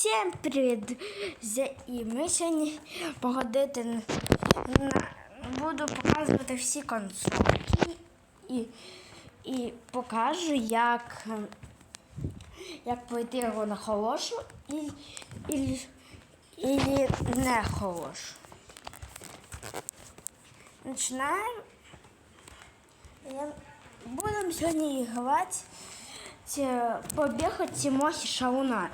Всім привіт! І ми сьогодні погодити на, буду показувати всі консольки і, і покажу, як, як пройти його на хорошу і, і, і не хорошу. Починаємо. Будемо сьогодні грати ці- побіг від Тимохи Шауна.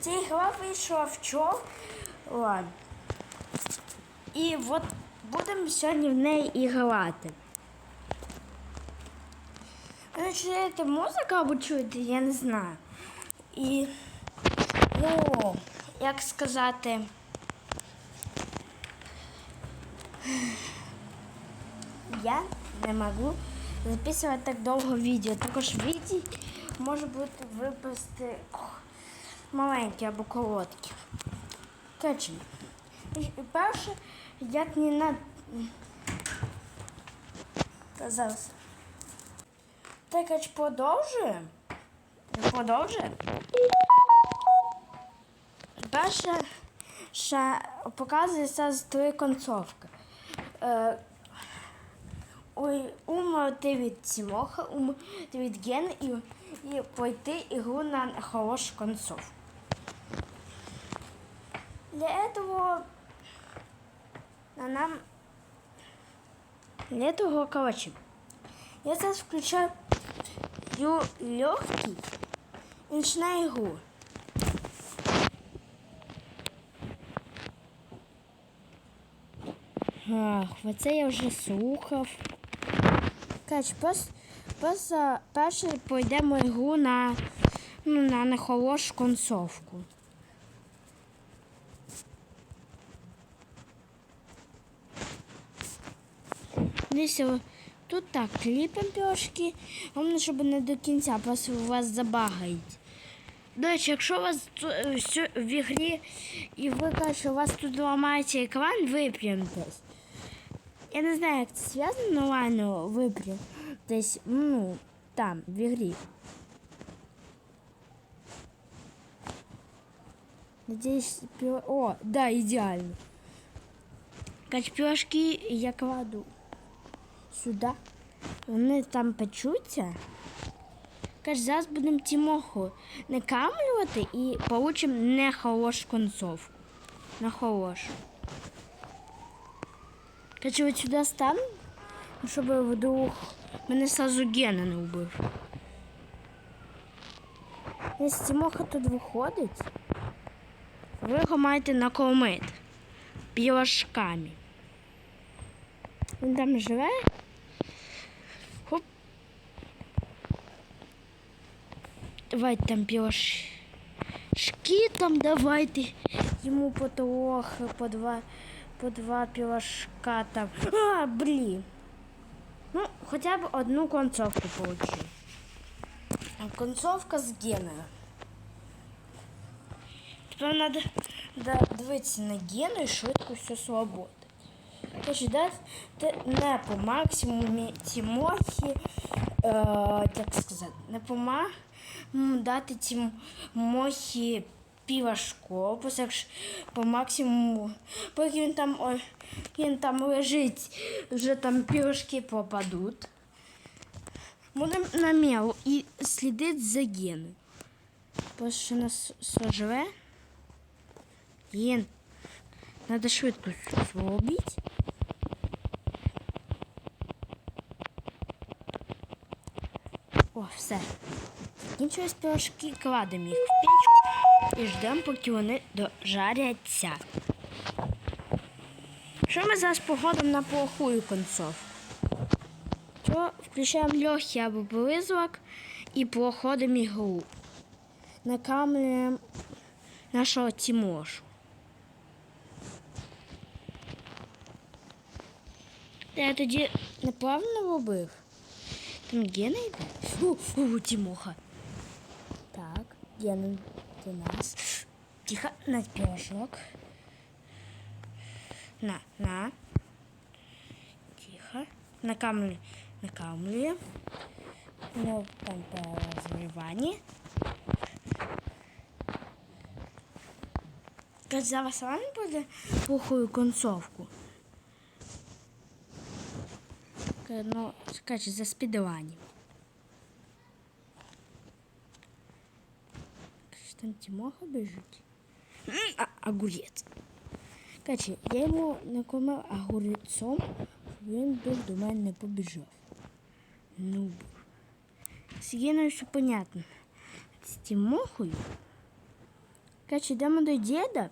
Ця гра вийшла вчора. Ладно. І от будемо сьогодні в неї і грати. Ви чуєте музику або чуєте, я не знаю. І, ну, як сказати. Я не можу записувати так довго відео. Також відео може бути випусти маленькі або короткі. Коротше, перше, як не на. Та зараз. Так, коротше, продовжуємо. Продовжуємо. Перше, ще показується з три концовки. Е, умерти від Тимоха, умерти від Гени і, і пройти ігру на хорошу концовку. Для этого на нам для этого, короче, я сейчас включаю легкий и начинаю игру. Ах, оце я вже слухав. Коротше, просто, просто перше пойдемо ігру на, ну, на, на хорошу концовку. Дивіться, тут так, кліпом пішки, головне, щоб не до кінця, просто у вас забагають. До речі, якщо у вас ту- е, всю- в ігрі і ви кажете, що у вас тут ламається екран, випрямтесь. Я не знаю, як це зв'язано, ладно, випрям. Десь, ну, там, в ігрі. Надеюсь, пі- О, да, ідеально. Кач пірожки я кладу Сюди. Вони там печуться. Каж, зараз будемо Тімоху накамлювати і получимо не хорошу концовку. На хорошу. Каче, от сюди стану, щоб вдруг мене сразу Гена не вбив. Якщо Тимоха тут виходить, ви його маєте накормити пілашками. Він там живе. Давайте там пілашки там давайте йому по трохи, по два, по два пілашка там. А, блін. Ну, хоча б одну концовку получив. Концовка з Геною. Тепер треба да, дивитися на Гену і швидко все свободить. Тож дати не по максимумі Тімохі, е, як сказати, не по максимуму Дати Тімохі півашко, просто якщо по максимуму, поки він там, ой, він там лежить, вже там півашки попадуть. Будемо на м'яу і слідити за Геною. Просто що нас сожре. Ген, надо швидко зробити. О, все. Закінчились пирожки, кладемо їх в печку і ждемо, поки вони дожаряться. Що ми зараз походимо на плохую концовку? То включаємо легкий або близвок і проходимо ігру. Накамлюємо нашого Тимошу. Я тоді неправильно робив. Там Гена йде? О, о, Тимоха. Так, Гена до нас. Тихо, на пирожок. На, на. Тихо. Накамлю, накамлює. Ну, там по розриванні. Каже, зараз вам буде плохую концовку. Каже, Ну, каже, за спідування. Тимоха біжить. М, А, огурець. Каже, я йому накормив огурцом, щоб він був до мене не побіжав. Ну, з Єною все понятно. З Тимохою. Каже, йдемо до діда.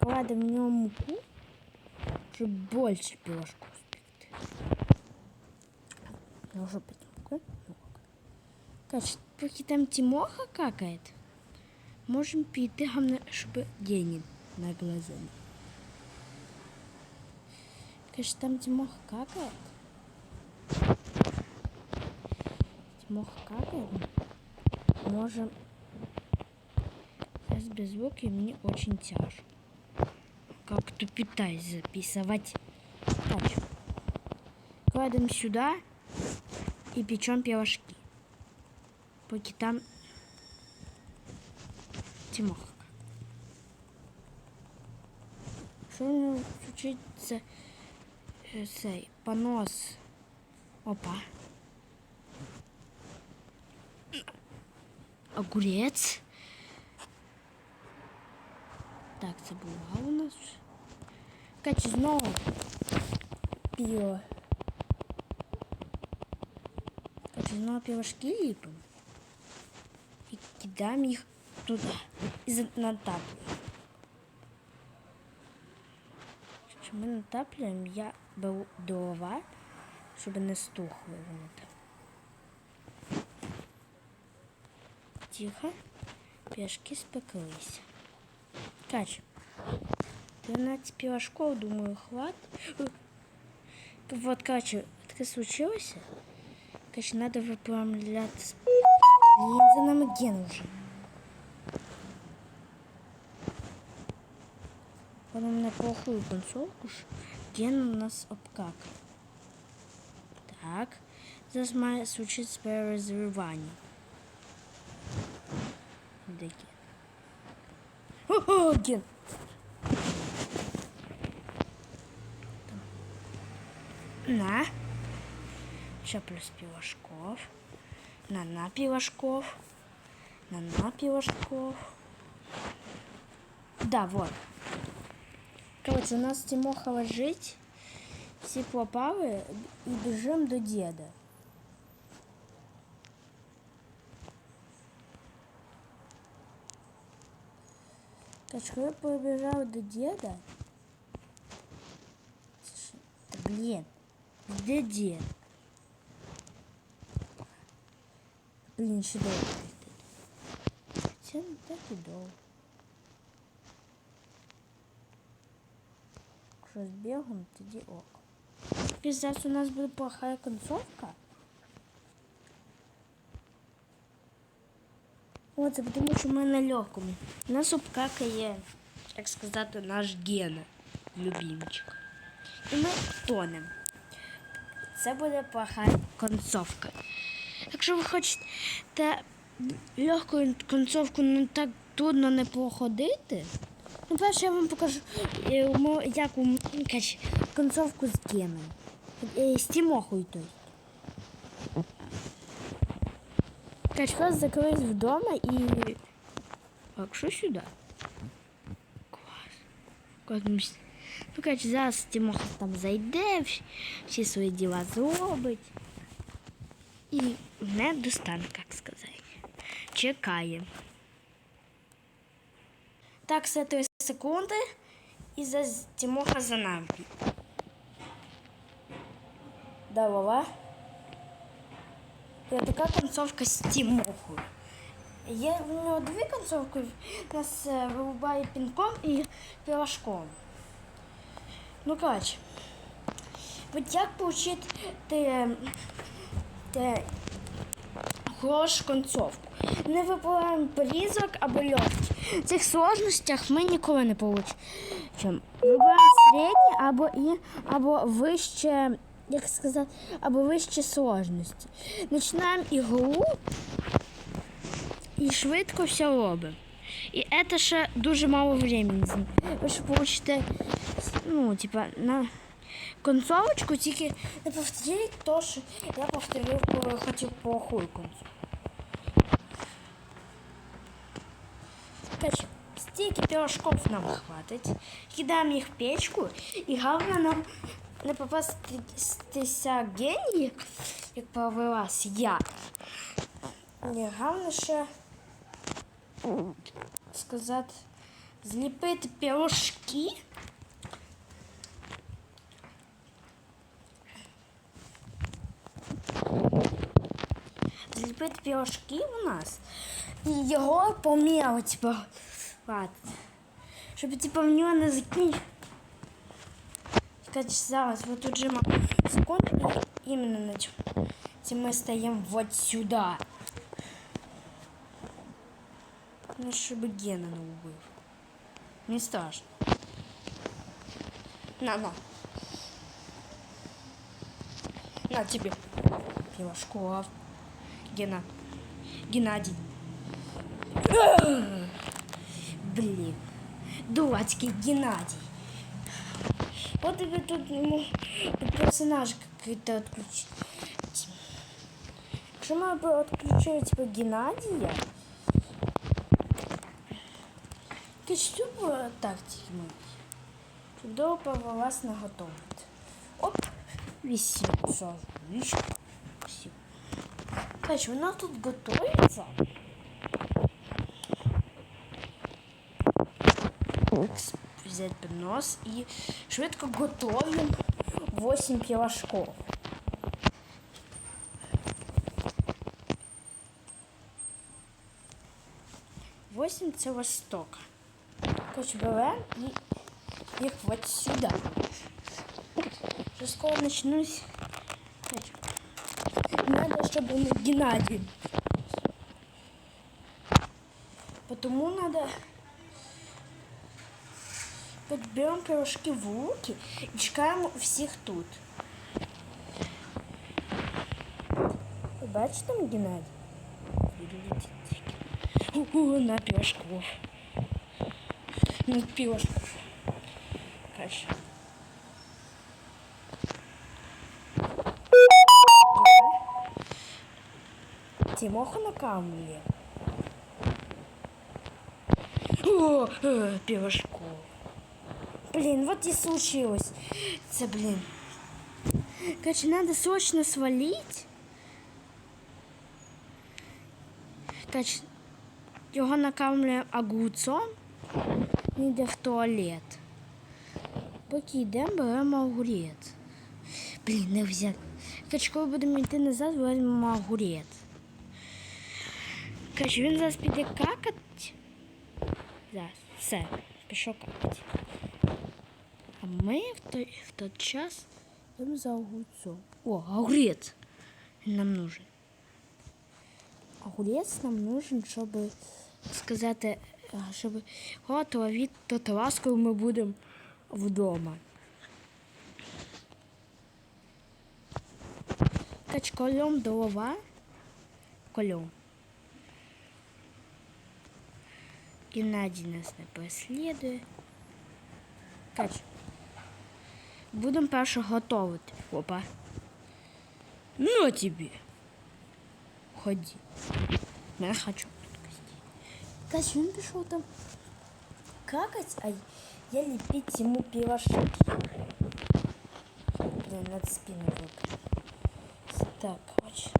Кладемо в нього муку, щоб більше пірожку спекти. Я вже Каже, поки там Тимоха какает, можемо піти, головне, щоб денег на глаза. не- Каже, там Тимоха какает. Тимоха какает. Можем Сейчас без звука мне очень тяжко. Как то пытаюсь записывать. Так. Кладем сюда и печем пирожки. Поки там Тимоха. Що у нього случиться е, цей понос? Опа. Огурець. Так, це у нас. Качі знову піво. Качі знову півашки ліпимо. Їх туди. І за- натаплюємо. Що ми натаплюємо, я беру дрова, щоб не стухли вони там. Тихо. Пешки спеклися. Каче. 12 пирожков, думаю, хватит. Вот, короче, таке случилось. Короче, надо выпрямляться. Блин, за нами ген уже. Потом на плохую концовку ген нас обкакал. Так. Зараз має случитися перезривання. Де ген? О, ген! На. Ще плюс півашков. На на півашков. На на півашков. Да, вот. Короче, у нас Тимоха лежить. Всі попали і біжимо до діда. Короче, коли побіжав до діда. Це ж- Та, блін. Ще довго йти. Це так і довго. Якщо з бігом, тоді ок. І зараз у нас буде плохая концовка. О, це тому, що ми на. У нас обкакає, як сказати, наш Гена, любимчик. І ми тонемо. Це буде плоха концовка. Якщо ви хочете легку концовку не так трудно не проходити, ну, перше я вам покажу, е, як концовку з Геном. Е, З Тімохою той. Кач, вас закрились вдома і. Так, що сюди? Клас. Клас. Ну, коротше, зараз Тимоха там зайде, всі свої діла зробить. І не достане, як сказати. Чекає. Так, все 3 секунди. І за Тимоха за нами. Да, Вова. І така концовка з Тимохою. Є в нього дві концовки. Нас е, вирубає пінком і пірожком. Ну, коротше. От як отримати хорошу концовку? Не вибираємо порізок або легкий. В цих сложностях ми ніколи не получимо. Вибираємо середні або, і, або вище, як сказати, або вище сложності. Починаємо ігру і швидко все робимо. І це ще дуже мало времени. Ви ще получите, ну, типа, на концовочку, тільки не повторіть то, що я повторив, коли хотів плохую концовку. Короче, стільки пирожков нам хватить. Кидаємо їх в печку. І головне нам не попастися генії, як повелась я. І головне ще сказати, зліпити пирожки. Зліпити пирожки у нас. І його поміло, типу, хватить. Щоб типу в нього не закінчити. Кстати, зараз вот тут же секунду, именно на чем мы стоим вот сюда. Ну, чтобы Гена не убил. Не страшно. На, на. На тебе. Пивошков. Гена. Геннадий. Блин. Дурацкий Геннадий. Вот и тут ему персонаж какой-то отключить. Якщо ми б відключили типу Геннадія, що б так тільки Чудово повелась наготовити. Оп, сразу. Видишь? Спасибо. Короче, у нас тут готовится. Взять поднос и швидко готовим 8 пирожков. Восемь це восток. Короче, берем и их вот сюда. Уже скоро начнусь. Короче, Надо, чтобы не Геннадий. Потому надо берем пирожки в руки и чекаємо всіх тут. Ви бачите там Геннадій? Угу, на пирожков. На пирожков. Короче. Тимоха на камне. О, э, пирожков. Блин, вот и случилось. Это, блин. Короче, надо срочно свалить. Короче, його накамлюємо огурцом і йде в туалет. Поки йдемо, беремо огурець. Блін, не взяти. Короче, коли будемо йти назад, візьмемо огурець. Короче, він зараз піде какати. Зараз, все, пішов какати. Ми в той, в той час йдемо за огурцом. О, огурець. Нам нужен. Огурець нам нужен, щоб сказати, щоб готово від татуаскою ми будемо вдома. Кач кольом дрова. Кольом. Геннадій нас не переслідує. Кач. Будемо перше готувати. Опа. Ну тобі. Ході. Я хочу. Кать, він пішов там какать, а я лепить ему пирожки. Блин, надо спину выпить. Так, короче.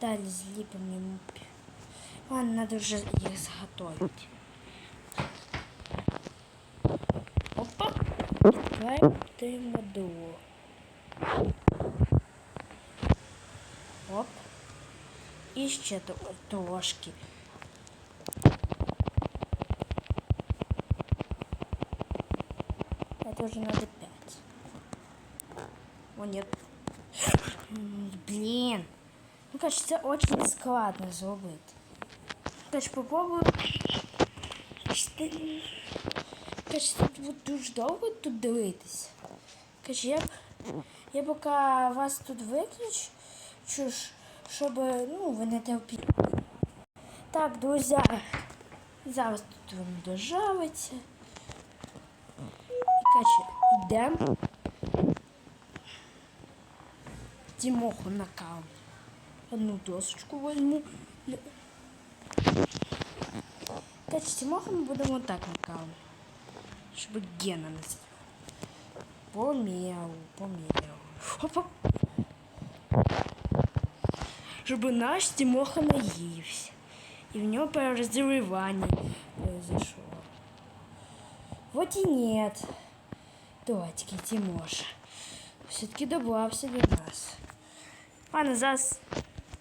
Далее злепим ему. пи- Ладно, надо уже их заготовить. Давай даємо до. Оп. І ще трошки. Это уже надо пять. О, нет. Блин. Ну, кажется, очень складно зробити. Короче, попробую. Кажется, тут буде дуже довго тут дивитися. Короче, я, я поки вас тут виключу, щоб, ну, ви не терпіли. Так, друзі, зараз тут воно дожавиться. І коротше, йдемо. Тимоху на каву. Одну досочку возьму. Короче, Тимоху ми будемо так на каву. Щоб Гена не з'їв. Поміру, поміру. Опа. Щоб наш Тимоха наївся. І в нього перерозривання произошло. Вот и нет. Дочки, Тимоша. Все-таки добрався до нас. Ладно, зараз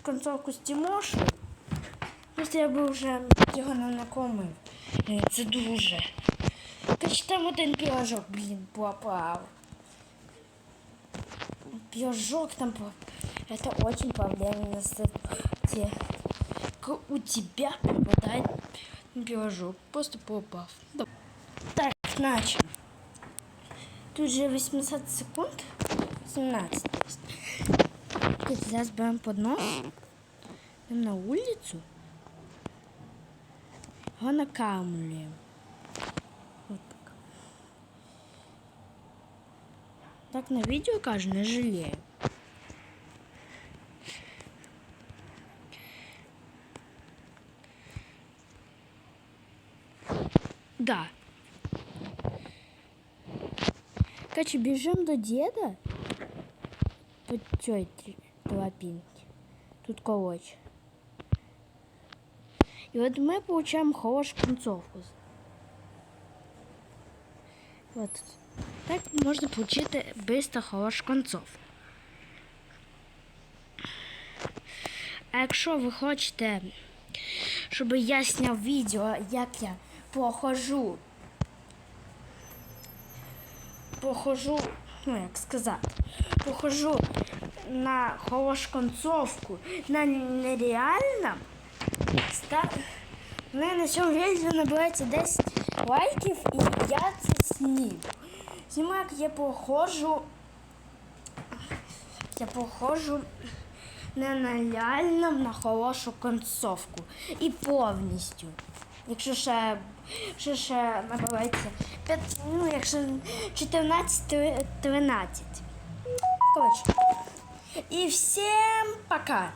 концовку з Тимошею. Просто я би вже його не накормив. Е, Це дуже. Короче, там один пирожок, блин, попал. Пирожок там попал. Это очень проблемно. Те, к- у тебя попадает пирожок. Просто попав. Да. Так, начали. Тут же 80 секунд. 17. то есть. Так, Зараз беремо поднос. Йдемо на вулицю. Його накамлюємо. Так на відео каже, не жалею. Да. Короче, бежим до деда. Тут тети лапинки. Тут колочь. И вот мы получаем хорошую концовку. Вот. Так можно получить быстро хорошу концовку. А якщо ви хочете, щоб я зняв відео, як я похожу, похожу, ну як сказати, похожу на хорошу концовку, на нереально, ста... в мене на цьому відео набирається 10 лайків і я це зніму. Зніму, як я похожу, я похожу не на реально, на хорошу концовку. І повністю. Якщо ще, якщо ще набирається 5, ну, якщо 14, 13. Коротше. І всім пока!